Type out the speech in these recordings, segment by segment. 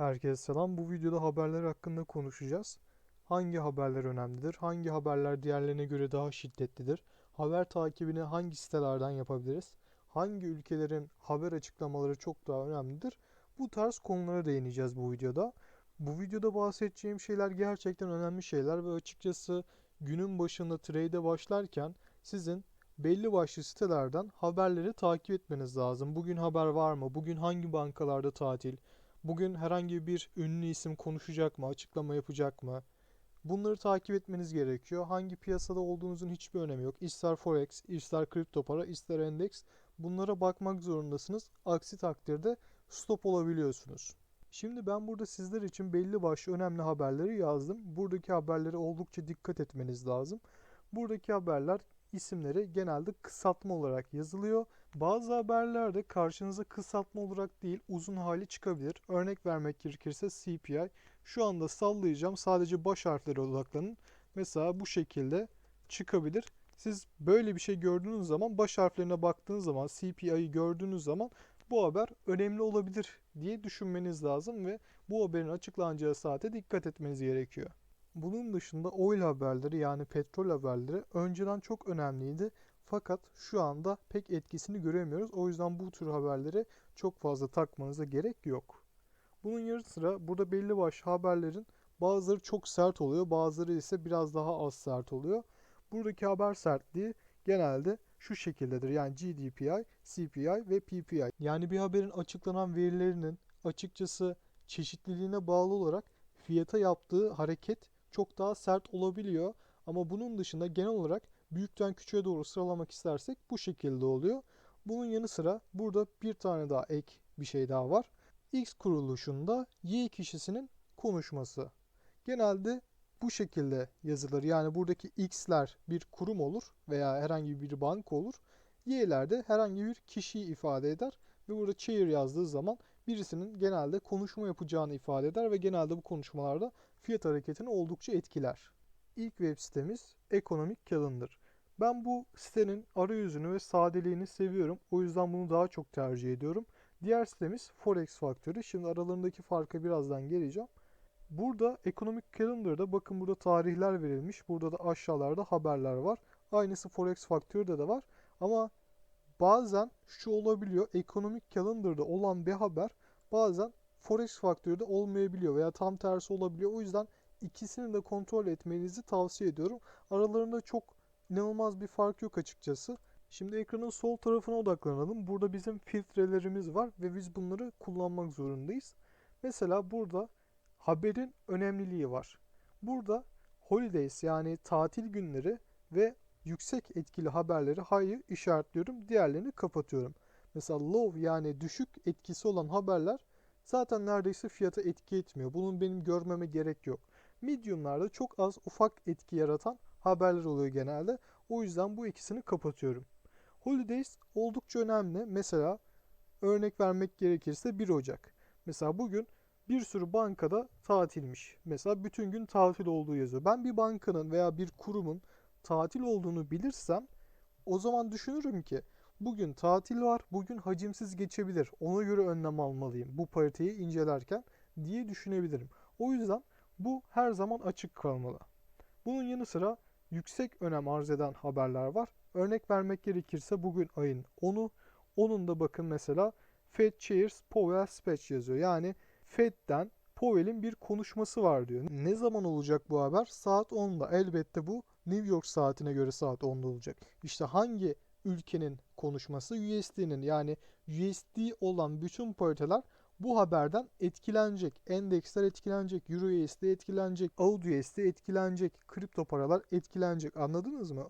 Herkese selam. Bu videoda haberler hakkında konuşacağız. Hangi haberler önemlidir? Hangi haberler diğerlerine göre daha şiddetlidir? Haber takibini hangi sitelerden yapabiliriz? Hangi ülkelerin haber açıklamaları çok daha önemlidir? Bu tarz konulara değineceğiz bu videoda. Bu videoda bahsedeceğim şeyler gerçekten önemli şeyler ve açıkçası günün başında trade'e başlarken sizin belli başlı sitelerden haberleri takip etmeniz lazım. Bugün haber var mı? Bugün hangi bankalarda tatil? Bugün herhangi bir ünlü isim konuşacak mı, açıklama yapacak mı? Bunları takip etmeniz gerekiyor. Hangi piyasada olduğunuzun hiçbir önemi yok. İster forex, ister kripto para, ister endeks. Bunlara bakmak zorundasınız. Aksi takdirde stop olabiliyorsunuz. Şimdi ben burada sizler için belli başlı önemli haberleri yazdım. Buradaki haberlere oldukça dikkat etmeniz lazım. Buradaki haberler isimleri genelde kısaltma olarak yazılıyor. Bazı haberlerde karşınıza kısaltma olarak değil uzun hali çıkabilir. Örnek vermek gerekirse CPI. Şu anda sallayacağım sadece baş harflere odaklanın. Mesela bu şekilde çıkabilir. Siz böyle bir şey gördüğünüz zaman baş harflerine baktığınız zaman CPI'yi gördüğünüz zaman bu haber önemli olabilir diye düşünmeniz lazım ve bu haberin açıklanacağı saate dikkat etmeniz gerekiyor. Bunun dışında oil haberleri yani petrol haberleri önceden çok önemliydi. Fakat şu anda pek etkisini göremiyoruz. O yüzden bu tür haberleri çok fazla takmanıza gerek yok. Bunun yanı sıra burada belli başlı haberlerin bazıları çok sert oluyor, bazıları ise biraz daha az sert oluyor. Buradaki haber sertliği genelde şu şekildedir. Yani GDPI, CPI ve PPI. Yani bir haberin açıklanan verilerinin açıkçası çeşitliliğine bağlı olarak fiyata yaptığı hareket çok daha sert olabiliyor. Ama bunun dışında genel olarak büyükten küçüğe doğru sıralamak istersek bu şekilde oluyor. Bunun yanı sıra burada bir tane daha ek bir şey daha var. X kuruluşunda Y kişisinin konuşması. Genelde bu şekilde yazılır. Yani buradaki X'ler bir kurum olur veya herhangi bir banka olur. Y'ler de herhangi bir kişiyi ifade eder ve burada chair yazdığı zaman birisinin genelde konuşma yapacağını ifade eder ve genelde bu konuşmalarda fiyat hareketini oldukça etkiler. İlk web sitemiz Economic Calendar. Ben bu sitenin arayüzünü ve sadeliğini seviyorum. O yüzden bunu daha çok tercih ediyorum. Diğer sitemiz Forex Factory. Şimdi aralarındaki farka birazdan geleceğim. Burada Economic Calendar'da bakın burada tarihler verilmiş. Burada da aşağılarda haberler var. Aynısı Forex Factory'de de var. Ama bazen şu olabiliyor. Economic Calendar'da olan bir haber bazen Forex Factory'de olmayabiliyor veya tam tersi olabiliyor. O yüzden ikisini de kontrol etmenizi tavsiye ediyorum. Aralarında çok inanılmaz bir fark yok açıkçası. Şimdi ekranın sol tarafına odaklanalım. Burada bizim filtrelerimiz var ve biz bunları kullanmak zorundayız. Mesela burada haberin önemliliği var. Burada holidays yani tatil günleri ve yüksek etkili haberleri hayır işaretliyorum. Diğerlerini kapatıyorum. Mesela low yani düşük etkisi olan haberler zaten neredeyse fiyata etki etmiyor. Bunun benim görmeme gerek yok. Medium'larda çok az ufak etki yaratan haberler oluyor genelde. O yüzden bu ikisini kapatıyorum. Holidays oldukça önemli. Mesela örnek vermek gerekirse 1 Ocak. Mesela bugün bir sürü bankada tatilmiş. Mesela bütün gün tatil olduğu yazıyor. Ben bir bankanın veya bir kurumun tatil olduğunu bilirsem o zaman düşünürüm ki bugün tatil var, bugün hacimsiz geçebilir. Ona göre önlem almalıyım bu pariteyi incelerken diye düşünebilirim. O yüzden bu her zaman açık kalmalı. Bunun yanı sıra yüksek önem arz eden haberler var. Örnek vermek gerekirse bugün ayın 10'u. Onun da bakın mesela Fed Chairs Powell Speech yazıyor. Yani Fed'den Powell'in bir konuşması var diyor. Ne zaman olacak bu haber? Saat 10'da. Elbette bu New York saatine göre saat 10'da olacak. İşte hangi ülkenin konuşması? USD'nin yani USD olan bütün pariteler bu haberden etkilenecek. Endeksler etkilenecek. Euro USD etkilenecek. AUD USD etkilenecek. Kripto paralar etkilenecek. Anladınız mı?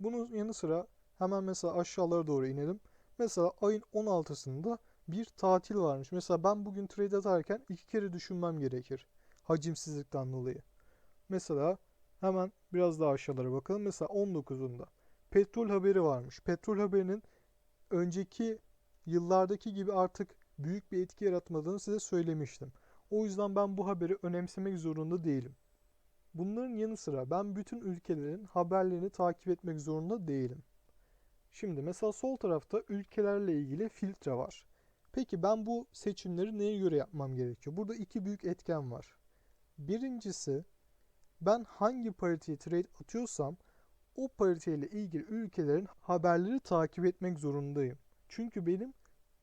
Bunun yanı sıra hemen mesela aşağılara doğru inelim. Mesela ayın 16'sında bir tatil varmış. Mesela ben bugün trade atarken iki kere düşünmem gerekir. Hacimsizlikten dolayı. Mesela hemen biraz daha aşağılara bakalım. Mesela 19'unda petrol haberi varmış. Petrol haberinin önceki yıllardaki gibi artık büyük bir etki yaratmadığını size söylemiştim. O yüzden ben bu haberi önemsemek zorunda değilim. Bunların yanı sıra ben bütün ülkelerin haberlerini takip etmek zorunda değilim. Şimdi mesela sol tarafta ülkelerle ilgili filtre var. Peki ben bu seçimleri neye göre yapmam gerekiyor? Burada iki büyük etken var. Birincisi ben hangi pariteye trade atıyorsam o pariteyle ilgili ülkelerin haberleri takip etmek zorundayım. Çünkü benim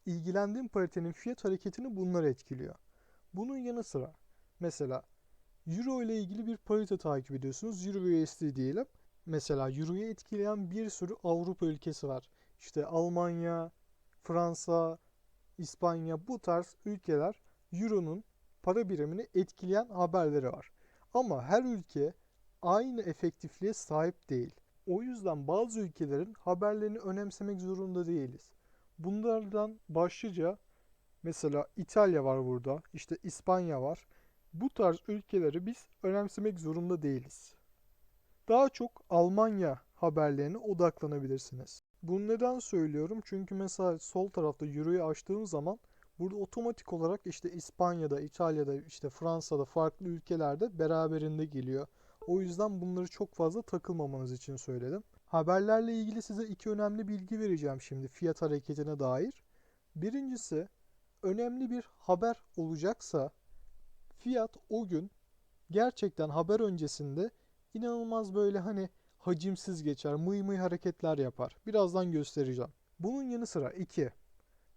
ilgilendiğim paritenin fiyat hareketini bunlar etkiliyor. Bunun yanı sıra mesela Euro ile ilgili bir parite takip ediyorsunuz. Euro USD diyelim. Mesela Euro'yu etkileyen bir sürü Avrupa ülkesi var. İşte Almanya, Fransa, İspanya bu tarz ülkeler Euro'nun para birimini etkileyen haberleri var. Ama her ülke aynı efektifliğe sahip değil. O yüzden bazı ülkelerin haberlerini önemsemek zorunda değiliz. Bunlardan başlıca mesela İtalya var burada, işte İspanya var. Bu tarz ülkeleri biz önemsemek zorunda değiliz. Daha çok Almanya haberlerine odaklanabilirsiniz. Bunu neden söylüyorum? Çünkü mesela sol tarafta Euro'yu açtığım zaman burada otomatik olarak işte İspanya'da, İtalya'da, işte Fransa'da, farklı ülkelerde beraberinde geliyor. O yüzden bunları çok fazla takılmamanız için söyledim. Haberlerle ilgili size iki önemli bilgi vereceğim şimdi fiyat hareketine dair. Birincisi önemli bir haber olacaksa fiyat o gün gerçekten haber öncesinde inanılmaz böyle hani hacimsiz geçer, mıy mıy hareketler yapar. Birazdan göstereceğim. Bunun yanı sıra 2.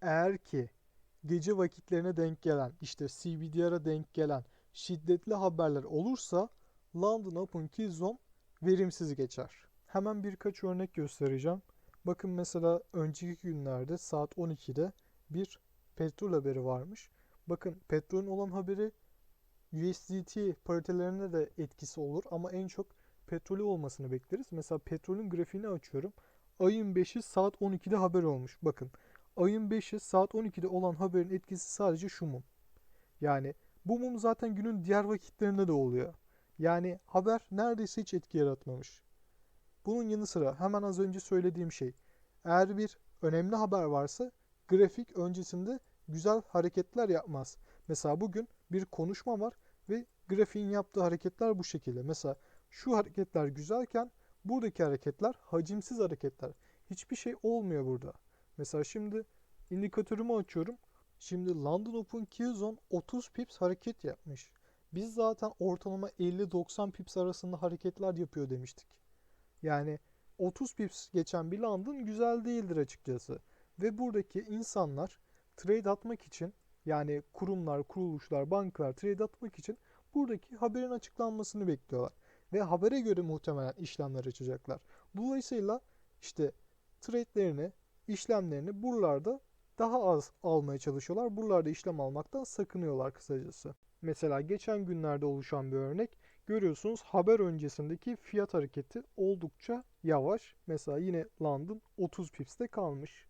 Eğer ki gece vakitlerine denk gelen, işte CBDR'a denk gelen şiddetli haberler olursa London Open Key Zone verimsiz geçer. Hemen birkaç örnek göstereceğim. Bakın mesela önceki günlerde saat 12'de bir petrol haberi varmış. Bakın petrolün olan haberi USDT paritelerine de etkisi olur ama en çok petrolü olmasını bekleriz. Mesela petrolün grafiğini açıyorum. Ayın 5'i saat 12'de haber olmuş. Bakın ayın 5'i saat 12'de olan haberin etkisi sadece şu mum. Yani bu mum zaten günün diğer vakitlerinde de oluyor. Yani haber neredeyse hiç etki yaratmamış. Bunun yanı sıra hemen az önce söylediğim şey. Eğer bir önemli haber varsa grafik öncesinde güzel hareketler yapmaz. Mesela bugün bir konuşma var ve grafiğin yaptığı hareketler bu şekilde. Mesela şu hareketler güzelken buradaki hareketler hacimsiz hareketler. Hiçbir şey olmuyor burada. Mesela şimdi indikatörümü açıyorum. Şimdi London Open Keyzone 30 pips hareket yapmış. Biz zaten ortalama 50-90 pips arasında hareketler yapıyor demiştik. Yani 30 pips geçen bir London güzel değildir açıkçası. Ve buradaki insanlar trade atmak için yani kurumlar, kuruluşlar, bankalar trade atmak için buradaki haberin açıklanmasını bekliyorlar. Ve habere göre muhtemelen işlemler açacaklar. Dolayısıyla işte trade'lerini, işlemlerini buralarda daha az almaya çalışıyorlar. Buralarda işlem almaktan sakınıyorlar kısacası. Mesela geçen günlerde oluşan bir örnek. Görüyorsunuz haber öncesindeki fiyat hareketi oldukça yavaş. Mesela yine London 30 pips'te kalmış.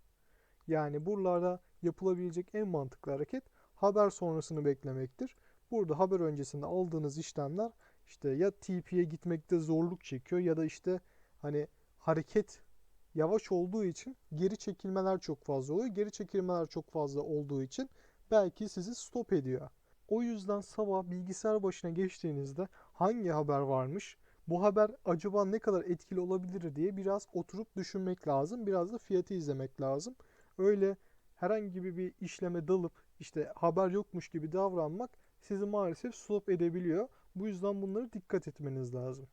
Yani buralarda yapılabilecek en mantıklı hareket haber sonrasını beklemektir. Burada haber öncesinde aldığınız işlemler işte ya TP'ye gitmekte zorluk çekiyor ya da işte hani hareket yavaş olduğu için geri çekilmeler çok fazla oluyor. Geri çekilmeler çok fazla olduğu için belki sizi stop ediyor. O yüzden sabah bilgisayar başına geçtiğinizde hangi haber varmış, bu haber acaba ne kadar etkili olabilir diye biraz oturup düşünmek lazım. Biraz da fiyatı izlemek lazım. Öyle herhangi bir işleme dalıp işte haber yokmuş gibi davranmak sizi maalesef stop edebiliyor. Bu yüzden bunları dikkat etmeniz lazım.